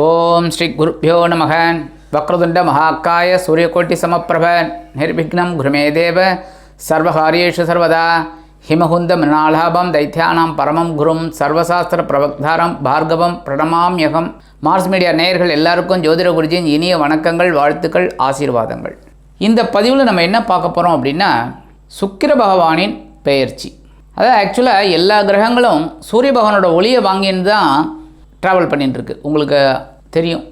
ஓம் ஸ்ரீ குருப்பியோ நமக. வக்ரதுண்ட மகாக்காய சூரியகோட்டி சமப்பிரப. நிர்விக்னம் குருமே தேவ. சர்வகாரியேஷு சர்வதா. ஹிமகுந்த மிருணாலாபம் தைத்தியானாம் பரமம் குரும். சர்வசாஸ்திர பிரபக்தாரம் பார்கவம் பிரணமாம்யகம் மார்ஸ் மீடியா நேயர்கள் எல்லாருக்கும் ஜோதிட குருஜியின் இனிய வணக்கங்கள் வாழ்த்துக்கள் ஆசீர்வாதங்கள். இந்த பதிவில் நம்ம என்ன பார்க்க போகிறோம் அப்படின்னா சுக்கிர பகவானின் பெயர்ச்சி. அதாவது ஆக்சுவலாக எல்லா கிரகங்களும் சூரிய பகவானோட ஒளியை வாங்கின்னு தான் ட்ராவல் பண்ணிட்டுருக்கு உங்களுக்கு தெரியும்.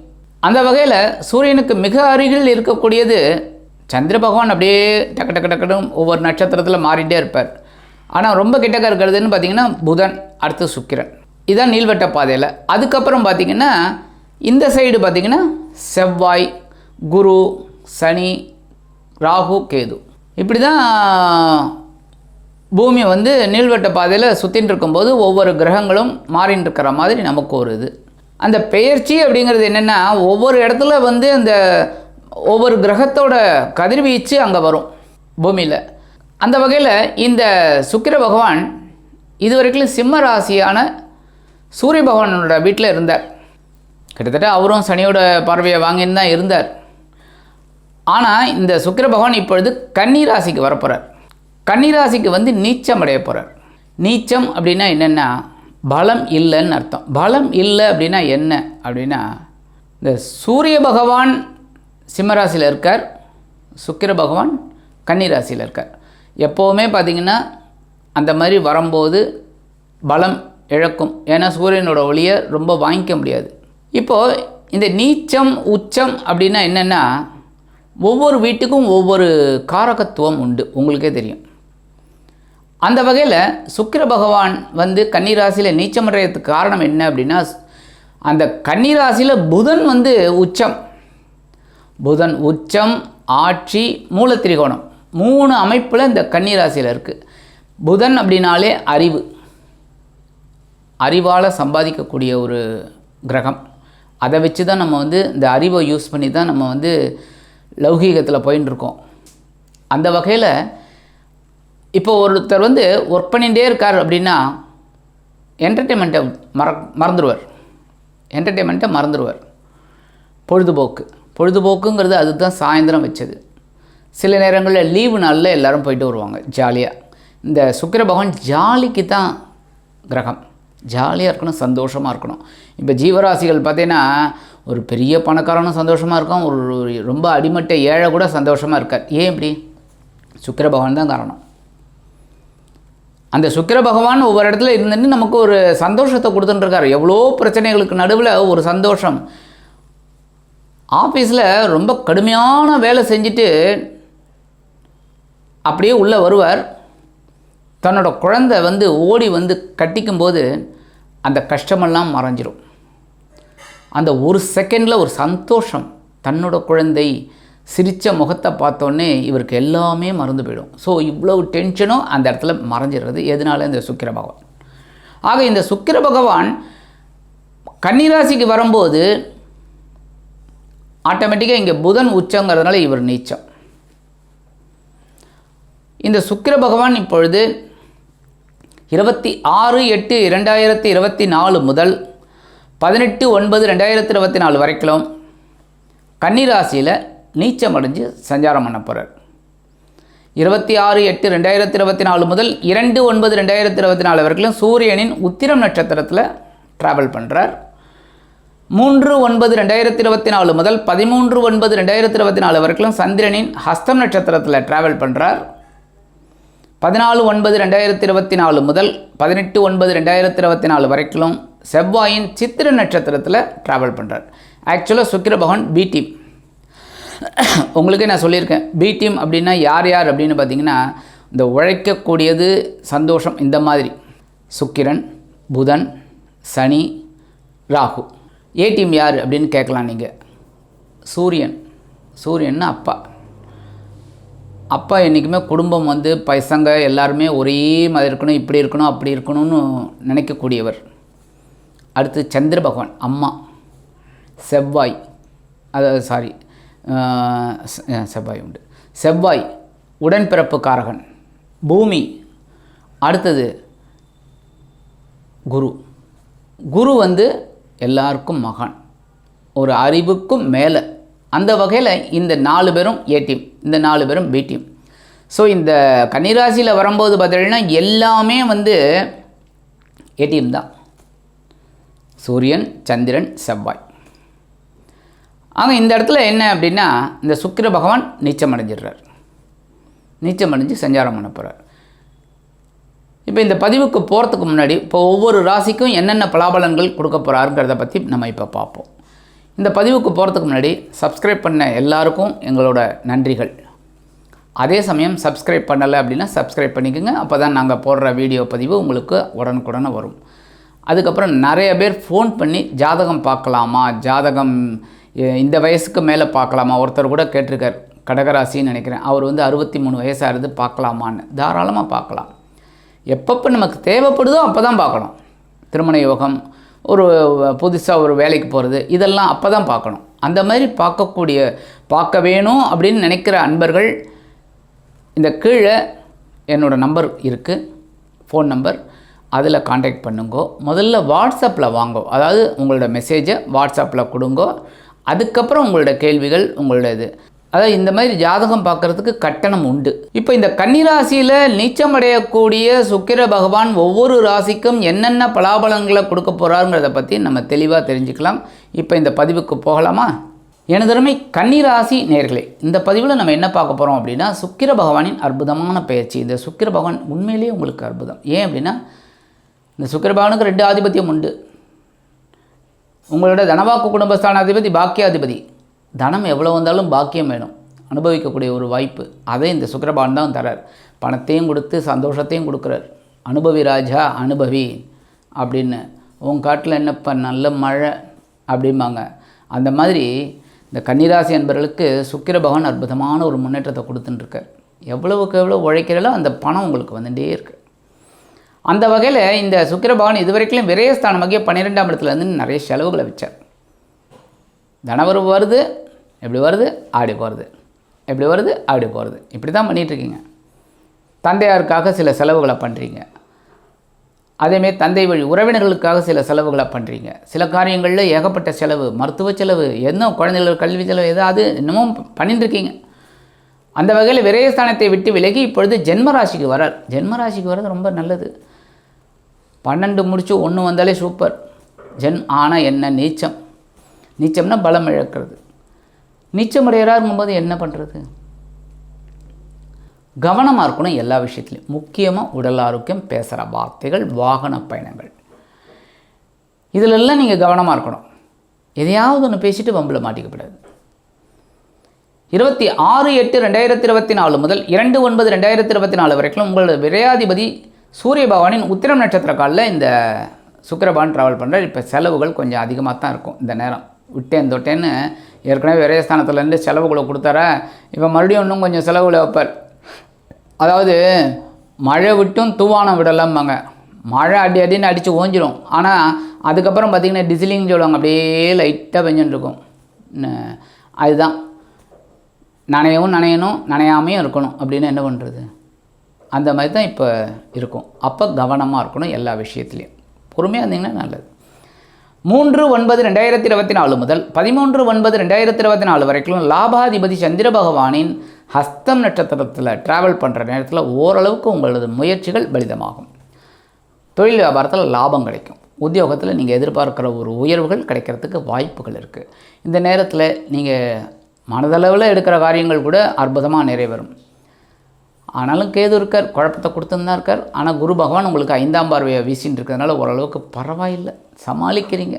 அந்த வகையில் சூரியனுக்கு மிக அருகில் இருக்கக்கூடியது சந்திர பகவான் அப்படியே டக்கு டக்கு டக்குன்னு ஒவ்வொரு நட்சத்திரத்தில் மாறிட்டே இருப்பார். ஆனால் ரொம்ப கிட்டக்க இருக்கிறதுன்னு பார்த்தீங்கன்னா புதன் அடுத்து சுக்கிரன். இதுதான் நீள்வட்ட பாதையில். அதுக்கப்புறம் பார்த்திங்கன்னா இந்த சைடு பார்த்தீங்கன்னா செவ்வாய் குரு சனி ராகு கேது. இப்படி தான் பூமி வந்து நீள்வட்ட பாதையில் சுற்றின்னு இருக்கும்போது ஒவ்வொரு கிரகங்களும் மாறின்னு இருக்கிற மாதிரி நமக்கு ஒரு இது. அந்த பெயர்ச்சி அப்படிங்கிறது என்னென்னா ஒவ்வொரு இடத்துல வந்து அந்த ஒவ்வொரு கிரகத்தோட கதிர்வீச்சு அங்கே வரும் பூமியில். அந்த வகையில் இந்த சுக்கிர பகவான் இதுவரைக்கும் சிம்ம ராசியான சூரிய பகவானோட வீட்டில் இருந்தார். கிட்டத்தட்ட அவரும் சனியோட பார்வையை வாங்கின்னு தான் இருந்தார். ஆனால் இந்த சுக்கிர பகவான் இப்பொழுது கன்னி ராசிக்கு வரப்போகிறார் கன்னி ராசிக்கு வந்து நீச்சம் அடைய போகிறார் நீச்சம் அப்படின்னா என்னென்னா பலம் இல்லைன்னு அர்த்தம். பலம் இல்லை அப்படின்னா என்ன? அப்படின்னா இந்த சூரிய பகவான் சிம்மராசியில் இருக்கார் சுக்கிர பகவான் கன்னிராசியில் இருக்கார். எப்போவுமே பார்த்திங்கன்னா அந்த மாதிரி வரும்போது பலம் இழக்கும். ஏன்னா சூரியனோட ஒளியை ரொம்ப வாங்கிக்க முடியாது. இப்போது இந்த நீச்சம் உச்சம் அப்படின்னா என்னென்னா ஒவ்வொரு வீட்டுக்கும் ஒவ்வொரு காரகத்துவம் உண்டு. உங்களுக்கே தெரியும். அந்த வகையில் சுக்கிர பகவான் வந்து கன்னிராசியில் நீச்சமடைகிறதுக்கு காரணம் என்ன அப்படின்னா அந்த கன்னிராசியில் புதன் வந்து உச்சம். புதன் உச்சம் ஆட்சி மூலத்திரிகோணம். மூணு அமைப்பில் இந்த கன்னிராசியில் இருக்குது புதன் அப்படின்னாலே அறிவு. அறிவால் சம்பாதிக்கக்கூடிய ஒரு கிரகம். அதை வச்சு தான் நம்ம வந்து இந்த அறிவை யூஸ் பண்ணி தான் நம்ம வந்து லௌகீகத்தில் போயின்னு இருக்கோம் அந்த வகையில் இப்போ ஒருத்தர் வந்து ஒர்க் பண்ணிகிட்டே இருக்கார் அப்படின்னா என்டர்டெயின்மெண்ட்டை மற மறந்துடுவார் என்டர்டெயின்மெண்ட்டை மறந்துடுவார் பொழுதுபோக்கு. பொழுதுபோக்குங்கிறது அதுதான் சாயந்தரம் வச்சது. சில நேரங்களில் லீவு நாளில் எல்லோரும் போயிட்டு வருவாங்க ஜாலியாக இந்த சுக்கிர பகவான் ஜாலிக்கு தான் கிரகம். ஜாலியாக இருக்கணும் சந்தோஷமாக இருக்கணும். இப்போ ஜீவராசிகள் பார்த்தீங்கன்னா ஒரு பெரிய பணக்காரனும் சந்தோஷமாக இருக்கும் ஒரு ரொம்ப அடிமட்ட ஏழை கூட சந்தோஷமாக இருக்கார். ஏன் இப்படி? சுக்கிர பகவான் தான் காரணம். அந்த சுக்கிர பகவான் ஒவ்வொரு இடத்துல இருந்துட்டு நமக்கு ஒரு சந்தோஷத்தை கொடுத்துட்டுருக்காரு. எவ்வளோ பிரச்சனைகளுக்கு நடுவில் ஒரு சந்தோஷம். ஆஃபீஸில் ரொம்ப கடுமையான வேலை செஞ்சுட்டு அப்படியே உள்ளே வருவார். தன்னோட குழந்தை வந்து ஓடி வந்து கட்டிக்கும் போது அந்த கஷ்டமெல்லாம் மறைஞ்சிரும். அந்த ஒரு செகண்டில் ஒரு சந்தோஷம். தன்னோட குழந்தை சிரித்த முகத்தை பார்த்தோன்னே இவருக்கு எல்லாமே மறந்து போயிடும். ஸோ இவ்வளவு டென்ஷனும் அந்த இடத்துல மறைஞ்சிடுறது. எதனால? இந்த சுக்கிர பகவான். ஆக இந்த சுக்கிர பகவான் கன்னிராசிக்கு வரும்போது ஆட்டோமேட்டிக்காக இங்கே புதன் உச்சங்கிறதுனால இவர் நீச்சம். இந்த சுக்கிர பகவான் இப்பொழுது இருபத்தி ஆறு எட்டு இரண்டாயிரத்தி இருபத்தி நாலு முதல் பதினெட்டு ஒன்பது ரெண்டாயிரத்தி இருபத்தி நாலு வரைக்கும் கன்னிராசியில் நீச்சம் அடைஞ்சு சஞ்சாரம் பண்ண போகிறார் இருபத்தி ஆறு எட்டு ரெண்டாயிரத்தி இருபத்தி நாலு முதல் இரண்டு ஒன்பது ரெண்டாயிரத்தி இருபத்தி நாலு வரைக்கும் சூரியனின் உத்திரம் நட்சத்திரத்தில் ட்ராவல் பண்ணுறார் மூன்று ஒன்பது ரெண்டாயிரத்தி இருபத்தி நாலு முதல் பதிமூன்று ஒன்பது ரெண்டாயிரத்தி இருபத்தி நாலு வரைக்கும் சந்திரனின் ஹஸ்தம் நட்சத்திரத்தில் ட்ராவல் பண்ணுறார் பதினாலு ஒன்பது ரெண்டாயிரத்தி இருபத்தி நாலு முதல் பதினெட்டு ஒன்பது ரெண்டாயிரத்தி இருபத்தி நாலு வரைக்கும் செவ்வாயின் சித்திர நட்சத்திரத்தில் ட்ராவல் பண்ணுறார் ஆக்சுவலாக சுக்கிர பகவான் பி டீம் உங்களுக்கே நான் சொல்லியிருக்கேன். பி டீம் அப்படின்னா யார் யார் அப்படின்னு பார்த்தீங்கன்னா இந்த உழைக்கக்கூடியது சந்தோஷம் இந்த மாதிரி. சுக்கிரன் புதன் சனி ராகு. ஏ டீம் யார் அப்படின்னு கேட்கலாம் நீங்கள் சூரியன். சூரியன் அப்பா. அப்பா என்றைக்குமே குடும்பம் வந்து பசங்க எல்லாருமே ஒரே மாதிரி இருக்கணும் இப்படி இருக்கணும் அப்படி இருக்கணும்னு நினைக்கக்கூடியவர். அடுத்து சந்திர பகவான் அம்மா. செவ்வாய். அதாவது சாரி செவ்வாய் உண்டு செவ்வாய் உடன்பிறப்பு காரகன் பூமி அடுத்தது குரு குரு வந்து எல்லாருக்கும் மகான் ஒரு அறிவுக்கும் மேலே அந்த வகையில் இந்த நாலு பேரும் ஏ டீம் இந்த நாலு பேரும் பி டீம் ஸோ இந்த கன்னிராசியில் வரும்போது பார்த்தீங்கன்னா எல்லாமே வந்து ஏடிஎம் தான். சூரியன் சந்திரன் செவ்வாய். ஆக இந்த இடத்துல என்ன அப்படின்னா இந்த சுக்கிர பகவான் நீச்சம் அடைஞ்சிடுறார் நீச்சம் அடைஞ்சு சஞ்சாரம் பண்ண போகிறார் இப்போ இந்த பதிவுக்கு போகிறதுக்கு முன்னாடி இப்போ ஒவ்வொரு ராசிக்கும் என்னென்ன பலாபலன்கள் கொடுக்க போகிறாருங்கிறத பற்றி நம்ம இப்போ பார்ப்போம். இந்த பதிவுக்கு போகிறதுக்கு முன்னாடி சப்ஸ்கிரைப் பண்ண எல்லாருக்கும் எங்களோட நன்றிகள். அதே சமயம் சப்ஸ்கிரைப் பண்ணலை அப்படின்னா சப்ஸ்கிரைப் பண்ணிக்கோங்க. அப்போ தான் நாங்கள் போடுற வீடியோ பதிவு உங்களுக்கு உடனுக்குடனே வரும். அதுக்கப்புறம் நிறைய பேர் ஃபோன் பண்ணி ஜாதகம் பார்க்கலாமா? ஜாதகம் இந்த வயசுக்கு மேலே பார்க்கலாமா? ஒருத்தர் கூட கேட்டிருக்கார் கடகராசின்னு நினைக்கிறேன். அவர் வந்து அறுபத்தி மூணு வயசாக இருந்து பார்க்கலாமான்னு. தாராளமாக பார்க்கலாம். எப்பப்போ நமக்கு தேவைப்படுதோ அப்போ தான் பார்க்கணும். திருமண யோகம் ஒரு புதுசாக ஒரு வேலைக்கு போகிறது இதெல்லாம் அப்போ தான் பார்க்கணும். அந்த மாதிரி பார்க்கக்கூடிய பார்க்க வேணும் அப்படின்னு நினைக்கிற அன்பர்கள் இந்த கீழே என்னோட நம்பர் இருக்குது ஃபோன் நம்பர். அதில் காண்டாக்ட் பண்ணுங்கோ. முதல்ல வாட்ஸ்அப்பில் வாங்கோ. அதாவது உங்களோட மெசேஜை வாட்ஸ்அப்பில் கொடுங்கோ. அதுக்கப்புறம் உங்களோட கேள்விகள் உங்களோட இது அதாவது இந்த மாதிரி ஜாதகம் பார்க்குறதுக்கு கட்டணம் உண்டு. இப்போ இந்த கன்னிராசியில் நீச்சம் அடையக்கூடிய சுக்கிர பகவான் ஒவ்வொரு ராசிக்கும் என்னென்ன பலாபலங்களை கொடுக்க போகிறாருங்கிறத பற்றி நம்ம தெளிவாக தெரிஞ்சுக்கலாம். இப்போ இந்த பதிவுக்கு போகலாமா? எனதருமை கன்னிராசி நேர்களே இந்த பதிவில் நம்ம என்ன பார்க்க போகிறோம் அப்படின்னா சுக்கிர பகவானின் அற்புதமான பயிற்சி. இந்த சுக்கிர பகவான் உண்மையிலேயே உங்களுக்கு அற்புதம். ஏன் அப்படின்னா இந்த சுக்கிர பகவானுக்கு ரெண்டு ஆதிபத்தியம் உண்டு. உங்களோட தனவாக்கு குடும்பஸ்தானாதிபதி பாக்கியாதிபதி. தனம் எவ்வளோ வந்தாலும் பாக்கியம் வேணும். அனுபவிக்கக்கூடிய ஒரு வாய்ப்பு. அதை இந்த சுக்கரபான் தான் தரார். பணத்தையும் கொடுத்து சந்தோஷத்தையும் கொடுக்குறார். அனுபவி ராஜா அனுபவி அப்படின்னு. உன் காட்டில் என்னப்பா நல்ல மழை அப்படிம்பாங்க. அந்த மாதிரி இந்த கன்னிராசி என்பவர்களுக்கு சுக்கிர பகவான் அற்புதமான ஒரு முன்னேற்றத்தை கொடுத்துட்டுருக்கார் எவ்வளவுக்கு எவ்வளோ உழைக்கிறீங்களோ அந்த பணம் உங்களுக்கு வந்துட்டே இருக்குது அந்த வகையில் இந்த சுக்கிர பகவான் இதுவரைக்கும் விரயஸ்தானமாகிய பன்னிரெண்டாம் இடத்துல இருந்து நிறைய செலவுகளை வச்சார். தனவரவு வருது எப்படி வருது? ஆடி போகிறது எப்படி வருது? ஆடி போகிறது இப்படி தான் பண்ணிகிட்ருக்கீங்க தந்தையாருக்காக சில செலவுகளை பண்ணுறீங்க அதேமாரி தந்தை வழி உறவினர்களுக்காக சில செலவுகளை பண்ணுறீங்க சில காரியங்களில் ஏகப்பட்ட செலவு மருத்துவ செலவு என்ன குழந்தைகள் கல்வி செலவு ஏதாவது இன்னமும் பண்ணிட்டுருக்கீங்க அந்த வகையில் விரயஸ்தானத்தை விட்டு விலகி இப்பொழுது ஜென்மராசிக்கு வரார். ஜென்மராசிக்கு வர்றது ரொம்ப நல்லது. பன்னெண்டு முடிச்சு ஒன்று வந்தாலே சூப்பர் ஜென் ஆனால் என்ன நீச்சம்? நீச்சம்னா பலம் இழக்கிறது. நீச்சம் அடைகிறாருங்கும்போது என்ன பண்ணுறது கவனமாக இருக்கணும் எல்லா விஷயத்துலையும். முக்கியமாக உடல் ஆரோக்கியம் பேசுகிற வார்த்தைகள் வாகன பயணங்கள். இதிலெல்லாம் நீங்கள் கவனமாக இருக்கணும். எதையாவது ஒன்று பேசிட்டு வம்பில் மாட்டிக்கப்படாது. இருபத்தி ஆறு எட்டு ரெண்டாயிரத்தி இருபத்தி நாலு முதல் இரண்டு ஒன்பது ரெண்டாயிரத்தி இருபத்தி நாலு வரைக்கும் உங்களோட விரையாதிபதி சூரிய பகவானின் உத்திரம் நட்சத்திர காலில் இந்த சுக்கரபான் ட்ராவல் பண்ணுறார் இப்போ செலவுகள் கொஞ்சம் அதிகமாக தான் இருக்கும் இந்த நேரம். விட்டேன் தொட்டேன்னு ஏற்கனவே விரயஸ்தானத்துலேருந்து செலவுகளை கொடுத்தாரா? இப்போ மறுபடியும் இன்னும் கொஞ்சம் செலவுகளை வைப்பார். அதாவது மழை விட்டும் தூவானம் விடலாம்பாங்க. மழை அடி அடின்னு அடித்து ஓஞ்சிரும். ஆனால் அதுக்கப்புறம் பார்த்திங்கன்னா டிசிலிங் சொல்லுவாங்க. அப்படியே லைட்டாக பெஞ்சுட்டுருக்கும் அதுதான். நனையவும் நனையணும் நனையாமையும் இருக்கணும். அப்படின்னு என்ன பண்ணுறது அந்த மாதிரி தான் இப்போ இருக்கும். அப்போ கவனமாக இருக்கணும் எல்லா விஷயத்துலையும். பொறுமையாக இருந்தீங்கன்னா நல்லது. மூன்று ஒன்பது ரெண்டாயிரத்தி இருபத்தி நாலு முதல் பதிமூன்று ஒன்பது ரெண்டாயிரத்தி இருபத்தி நாலு வரைக்கும் லாபாதிபதி சந்திர பகவானின் ஹஸ்தம் நட்சத்திரத்தில் ட்ராவல் பண்ணுற நேரத்தில் ஓரளவுக்கு உங்களது முயற்சிகள் பலிதமாகும். தொழில் வியாபாரத்தில் லாபம் கிடைக்கும். உத்தியோகத்தில் நீங்கள் எதிர்பார்க்குற ஒரு உயர்வுகள் கிடைக்கிறதுக்கு வாய்ப்புகள் இருக்குது இந்த நேரத்தில் நீங்கள் மனதளவில் எடுக்கிற காரியங்கள் கூட அற்புதமாக நிறைவேறும். ஆனாலும் கேது இருக்கார் குழப்பத்தை கொடுத்துன்னு தான் இருக்கார். ஆனால் குரு பகவான் உங்களுக்கு ஐந்தாம் பார்வையை வீசின்னு இருக்கிறதுனால ஓரளவுக்கு பரவாயில்லை. சமாளிக்கிறீங்க.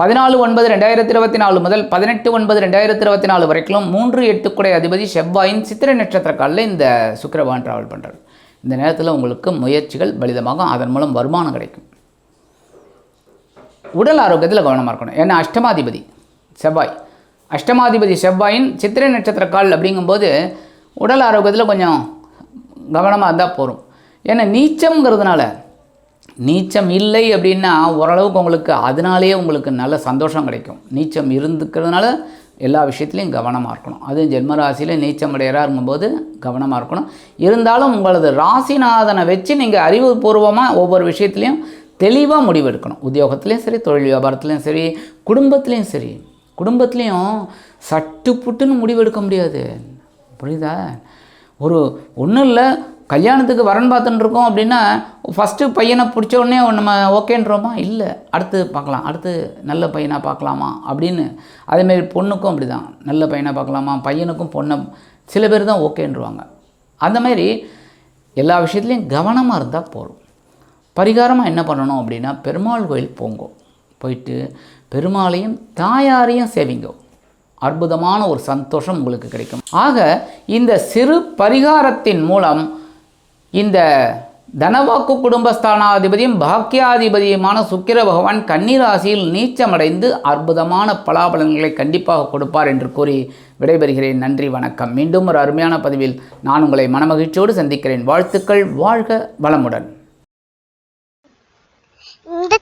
பதினாலு ஒன்பது ரெண்டாயிரத்தி இருபத்தி நாலு முதல் பதினெட்டு ஒன்பது ரெண்டாயிரத்தி இருபத்தி நாலு வரைக்கும் மூன்று எட்டுக்குடை அதிபதி செவ்வாயின் சித்திரை நட்சத்திர காலில் இந்த சுக்கிரபான் ட்ராவல் பண்ணுறாரு இந்த நேரத்தில் உங்களுக்கு முயற்சிகள் பலிதமாகும். அதன் மூலம் வருமானம் கிடைக்கும். உடல் ஆரோக்கியத்தில் கவனமாக இருக்கணும். ஏன்னா அஷ்டமாதிபதி செவ்வாய். அஷ்டமாதிபதி செவ்வாயின் சித்திரை நட்சத்திர கால் அப்படிங்கும்போது உடல் ஆரோக்கியத்தில் கொஞ்சம் கவனமாக இருந்தால் போகிறோம் ஏன்னா நீச்சம்ங்கிறதுனால நீச்சம் இல்லை அப்படின்னா ஓரளவுக்கு உங்களுக்கு அதனாலேயே உங்களுக்கு நல்ல சந்தோஷம் கிடைக்கும். நீச்சம் இருந்துக்கிறதுனால எல்லா விஷயத்துலையும் கவனமாக இருக்கணும். அதுவும் ஜென்மராசியில் நீச்சம் அடையிறாருங்கும்போது கவனமாக இருக்கணும். இருந்தாலும் உங்களது ராசிநாதனை வச்சு நீங்கள் அறிவுபூர்வமாக ஒவ்வொரு விஷயத்துலையும் தெளிவாக முடிவெடுக்கணும். உத்தியோகத்துலேயும் சரி தொழில் வியாபாரத்துலேயும் சரி குடும்பத்துலேயும் சரி. குடும்பத்துலேயும் சட்டு புட்டுன்னு முடிவெடுக்க முடியாது. புரியுதா? ஒரு ஒன்றும் இல்லை கல்யாணத்துக்கு வரன் பார்த்துட்டு இருக்கோம் அப்படின்னா ஃபஸ்ட்டு பையனை பிடிச்ச உடனே நம்ம ஓகேன்றோமா? இல்லை அடுத்து பார்க்கலாம். அடுத்து நல்ல பையனாக பார்க்கலாமா? அப்படின்னு அதேமாரி பொண்ணுக்கும் அப்படி தான் நல்ல பையனாக பார்க்கலாமா? பையனுக்கும் பொண்ணை சில பேர் தான் ஓகேன்றுவாங்க. அந்த மாதிரி எல்லா விஷயத்துலையும் கவனமாக இருந்தால் போதும். பரிகாரமாக என்ன பண்ணணும் அப்படின்னா பெருமாள் கோயில் போங்கோ. போயிட்டு பெருமாளையும் தாயாரையும் சேவிங்கோ. அற்புதமான ஒரு சந்தோஷம் உங்களுக்கு கிடைக்கும். ஆக இந்த சிறு பரிகாரத்தின் மூலம் இந்த தனவாக்கு குடும்பஸ்தானாதிபதியும் பாக்கியாதிபதியுமான சுக்கிர பகவான் கன்னிராசியில் நீச்சமடைந்து அற்புதமான பலாபலன்களை கண்டிப்பாக கொடுப்பார் என்று கூறி விடைபெறுகிறேன். நன்றி வணக்கம். மீண்டும் ஒரு அருமையான பதிவில் நான் உங்களை மனமகிழ்ச்சியோடு சந்திக்கிறேன். வாழ்த்துக்கள் வாழ்க வளமுடன்.